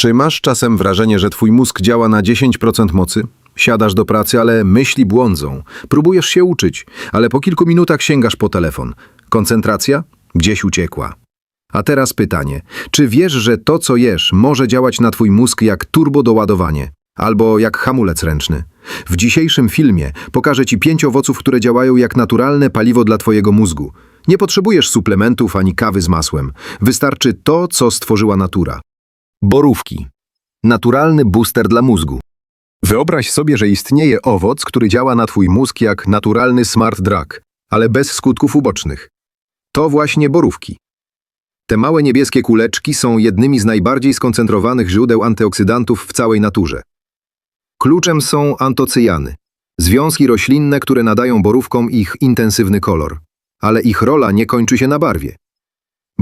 Czy masz czasem wrażenie, że twój mózg działa na 10% mocy? Siadasz do pracy, ale myśli błądzą. Próbujesz się uczyć, ale po kilku minutach sięgasz po telefon. Koncentracja? Gdzieś uciekła. A teraz pytanie. Czy wiesz, że to, co jesz, może działać na twój mózg jak turbodoładowanie? Albo jak hamulec ręczny? W dzisiejszym filmie pokażę ci pięć owoców, które działają jak naturalne paliwo dla twojego mózgu. Nie potrzebujesz suplementów ani kawy z masłem. Wystarczy to, co stworzyła natura. Borówki. Naturalny booster dla mózgu. Wyobraź sobie, że istnieje owoc, który działa na twój mózg jak naturalny smart drug, ale bez skutków ubocznych. To właśnie borówki. Te małe niebieskie kuleczki są jednymi z najbardziej skoncentrowanych źródeł antyoksydantów w całej naturze. Kluczem są antocyjany, związki roślinne, które nadają borówkom ich intensywny kolor. Ale ich rola nie kończy się na barwie.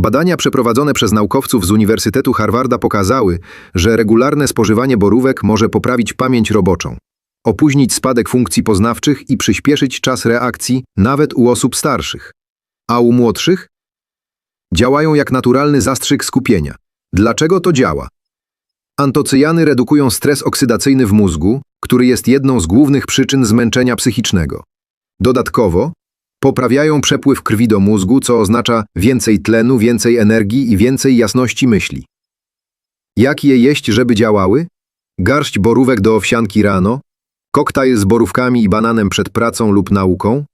Badania przeprowadzone przez naukowców z Uniwersytetu Harvarda pokazały, że regularne spożywanie borówek może poprawić pamięć roboczą, opóźnić spadek funkcji poznawczych i przyspieszyć czas reakcji nawet u osób starszych. A u młodszych? Działają jak naturalny zastrzyk skupienia. Dlaczego to działa? Antocyjany redukują stres oksydacyjny w mózgu, który jest jedną z głównych przyczyn zmęczenia psychicznego. Dodatkowo poprawiają przepływ krwi do mózgu, co oznacza więcej tlenu, więcej energii i więcej jasności myśli. Jak je jeść, żeby działały? Garść borówek do owsianki rano, koktajl z borówkami i bananem przed pracą lub nauką,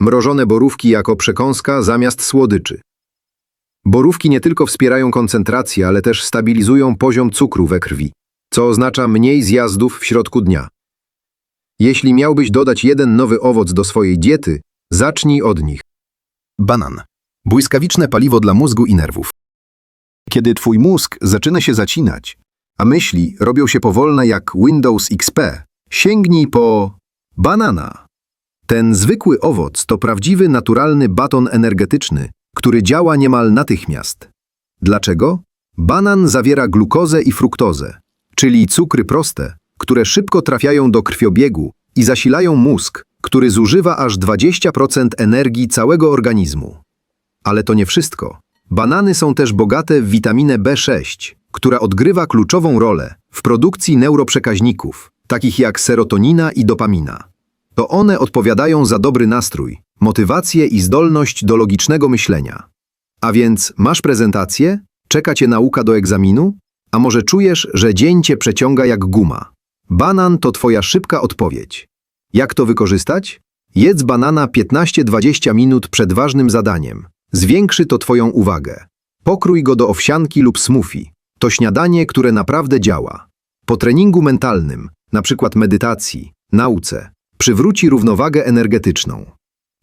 mrożone borówki jako przekąska zamiast słodyczy. Borówki nie tylko wspierają koncentrację, ale też stabilizują poziom cukru we krwi, co oznacza mniej zjazdów w środku dnia. Jeśli miałbyś dodać jeden nowy owoc do swojej diety, zacznij od nich. Banan. Błyskawiczne paliwo dla mózgu i nerwów. Kiedy twój mózg zaczyna się zacinać, a myśli robią się powolne jak Windows XP, sięgnij po banana. Ten zwykły owoc to prawdziwy, naturalny baton energetyczny, który działa niemal natychmiast. Dlaczego? Banan zawiera glukozę i fruktozę, czyli cukry proste, które szybko trafiają do krwiobiegu i zasilają mózg, który zużywa aż 20% energii całego organizmu. Ale to nie wszystko. Banany są też bogate w witaminę B6, która odgrywa kluczową rolę w produkcji neuroprzekaźników, takich jak serotonina i dopamina. To one odpowiadają za dobry nastrój, motywację i zdolność do logicznego myślenia. A więc masz prezentację? Czeka cię nauka do egzaminu? A może czujesz, że dzień cię przeciąga jak guma? Banan to twoja szybka odpowiedź. Jak to wykorzystać? Jedz banana 15-20 minut przed ważnym zadaniem. Zwiększy to twoją uwagę. Pokrój go do owsianki lub smoothie. To śniadanie, które naprawdę działa. Po treningu mentalnym, przykład medytacji, nauce, przywróci równowagę energetyczną.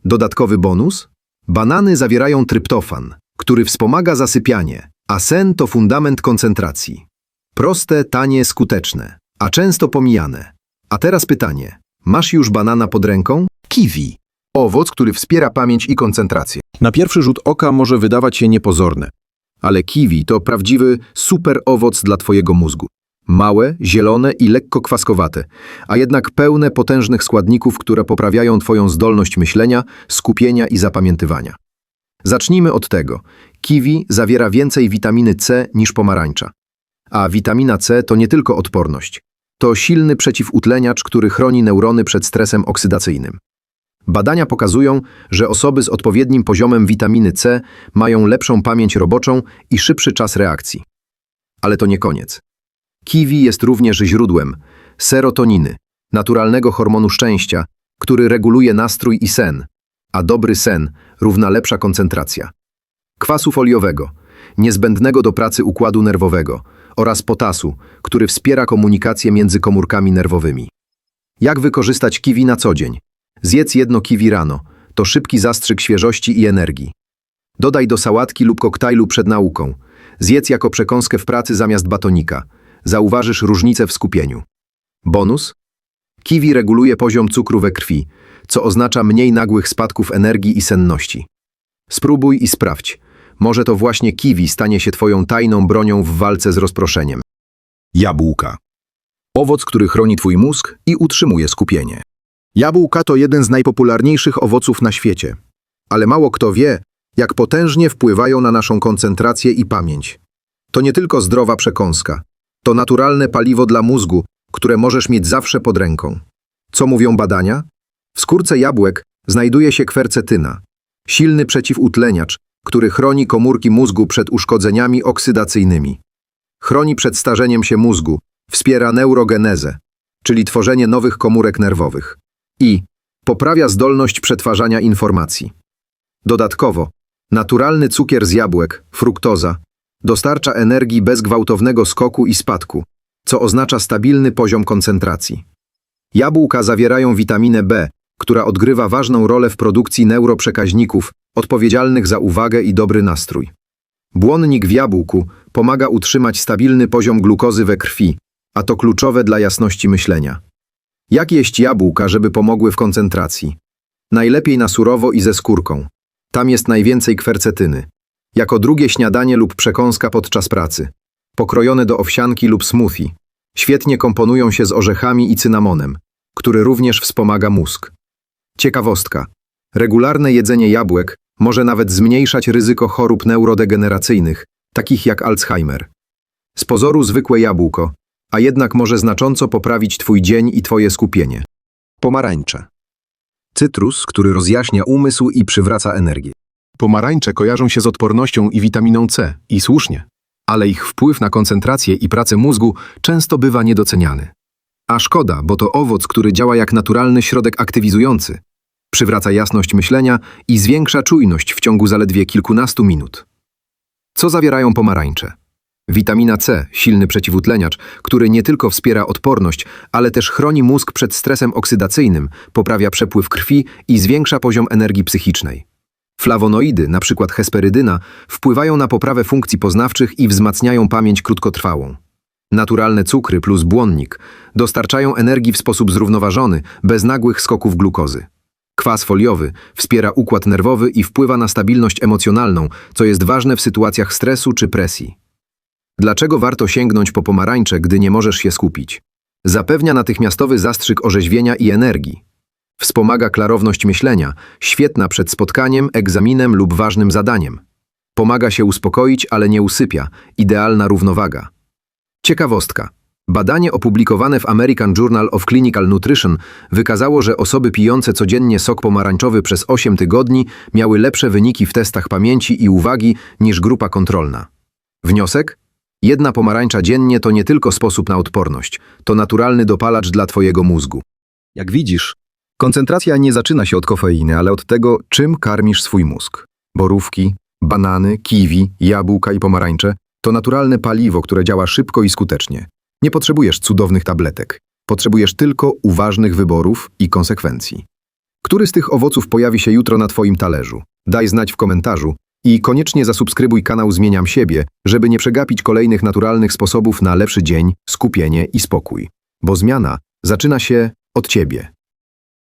Dodatkowy bonus? Banany zawierają tryptofan, który wspomaga zasypianie, a sen to fundament koncentracji. Proste, tanie, skuteczne, a często pomijane. A teraz pytanie. Masz już banana pod ręką? Kiwi. Owoc, który wspiera pamięć i koncentrację. Na pierwszy rzut oka może wydawać się niepozorne, ale kiwi to prawdziwy super owoc dla twojego mózgu. Małe, zielone i lekko kwaskowate, a jednak pełne potężnych składników, które poprawiają twoją zdolność myślenia, skupienia i zapamiętywania. Zacznijmy od tego. Kiwi zawiera więcej witaminy C niż pomarańcza. A witamina C to nie tylko odporność. To silny przeciwutleniacz, który chroni neurony przed stresem oksydacyjnym. Badania pokazują, że osoby z odpowiednim poziomem witaminy C mają lepszą pamięć roboczą i szybszy czas reakcji. Ale to nie koniec. Kiwi jest również źródłem serotoniny, naturalnego hormonu szczęścia, który reguluje nastrój i sen, a dobry sen równa lepsza koncentracja. Kwasu foliowego, niezbędnego do pracy układu nerwowego oraz potasu, który wspiera komunikację między komórkami nerwowymi. Jak wykorzystać kiwi na co dzień? Zjedz jedno kiwi rano. To szybki zastrzyk świeżości i energii. Dodaj do sałatki lub koktajlu przed nauką. Zjedz jako przekąskę w pracy zamiast batonika. Zauważysz różnicę w skupieniu. Bonus? Kiwi reguluje poziom cukru we krwi, co oznacza mniej nagłych spadków energii i senności. Spróbuj i sprawdź. Może to właśnie kiwi stanie się twoją tajną bronią w walce z rozproszeniem. Jabłka. Owoc, który chroni twój mózg i utrzymuje skupienie. Jabłka to jeden z najpopularniejszych owoców na świecie, ale mało kto wie, jak potężnie wpływają na naszą koncentrację i pamięć. To nie tylko zdrowa przekąska. To naturalne paliwo dla mózgu, które możesz mieć zawsze pod ręką. Co mówią badania? W skórce jabłek znajduje się kwercetyna, silny przeciwutleniacz, który chroni komórki mózgu przed uszkodzeniami oksydacyjnymi. Chroni przed starzeniem się mózgu, wspiera neurogenezę, czyli tworzenie nowych komórek nerwowych i poprawia zdolność przetwarzania informacji. Dodatkowo, naturalny cukier z jabłek, fruktoza, dostarcza energii bez gwałtownego skoku i spadku, co oznacza stabilny poziom koncentracji. Jabłka zawierają witaminę B, która odgrywa ważną rolę w produkcji neuroprzekaźników odpowiedzialnych za uwagę i dobry nastrój. Błonnik w jabłku pomaga utrzymać stabilny poziom glukozy we krwi, a to kluczowe dla jasności myślenia. Jak jeść jabłka, żeby pomogły w koncentracji? Najlepiej na surowo i ze skórką. Tam jest najwięcej kwercetyny. Jako drugie śniadanie lub przekąska podczas pracy. Pokrojone do owsianki lub smoothie. Świetnie komponują się z orzechami i cynamonem, który również wspomaga mózg. Ciekawostka. Regularne jedzenie jabłek może nawet zmniejszać ryzyko chorób neurodegeneracyjnych, takich jak Alzheimer. Z pozoru zwykłe jabłko, a jednak może znacząco poprawić Twój dzień i Twoje skupienie. Pomarańcze. Cytrus, który rozjaśnia umysł i przywraca energię. Pomarańcze kojarzą się z odpornością i witaminą C, i słusznie, ale ich wpływ na koncentrację i pracę mózgu często bywa niedoceniany. A szkoda, bo to owoc, który działa jak naturalny środek aktywizujący. Przywraca jasność myślenia i zwiększa czujność w ciągu zaledwie kilkunastu minut. Co zawierają pomarańcze? Witamina C, silny przeciwutleniacz, który nie tylko wspiera odporność, ale też chroni mózg przed stresem oksydacyjnym, poprawia przepływ krwi i zwiększa poziom energii psychicznej. Flawonoidy, np. hesperydyna, wpływają na poprawę funkcji poznawczych i wzmacniają pamięć krótkotrwałą. Naturalne cukry plus błonnik dostarczają energii w sposób zrównoważony, bez nagłych skoków glukozy. Kwas foliowy wspiera układ nerwowy i wpływa na stabilność emocjonalną, co jest ważne w sytuacjach stresu czy presji. Dlaczego warto sięgnąć po pomarańcze, gdy nie możesz się skupić? Zapewnia natychmiastowy zastrzyk orzeźwienia i energii. Wspomaga klarowność myślenia, świetna przed spotkaniem, egzaminem lub ważnym zadaniem. Pomaga się uspokoić, ale nie usypia, idealna równowaga. Ciekawostka. Badanie opublikowane w American Journal of Clinical Nutrition wykazało, że osoby pijące codziennie sok pomarańczowy przez 8 tygodni miały lepsze wyniki w testach pamięci i uwagi niż grupa kontrolna. Wniosek? Jedna pomarańcza dziennie to nie tylko sposób na odporność, to naturalny dopalacz dla Twojego mózgu. Jak widzisz, koncentracja nie zaczyna się od kofeiny, ale od tego, czym karmisz swój mózg. Borówki, banany, kiwi, jabłka i pomarańcze to naturalne paliwo, które działa szybko i skutecznie. Nie potrzebujesz cudownych tabletek. Potrzebujesz tylko uważnych wyborów i konsekwencji. Który z tych owoców pojawi się jutro na Twoim talerzu? Daj znać w komentarzu i koniecznie zasubskrybuj kanał Zmieniam Siebie, żeby nie przegapić kolejnych naturalnych sposobów na lepszy dzień, skupienie i spokój. Bo zmiana zaczyna się od Ciebie.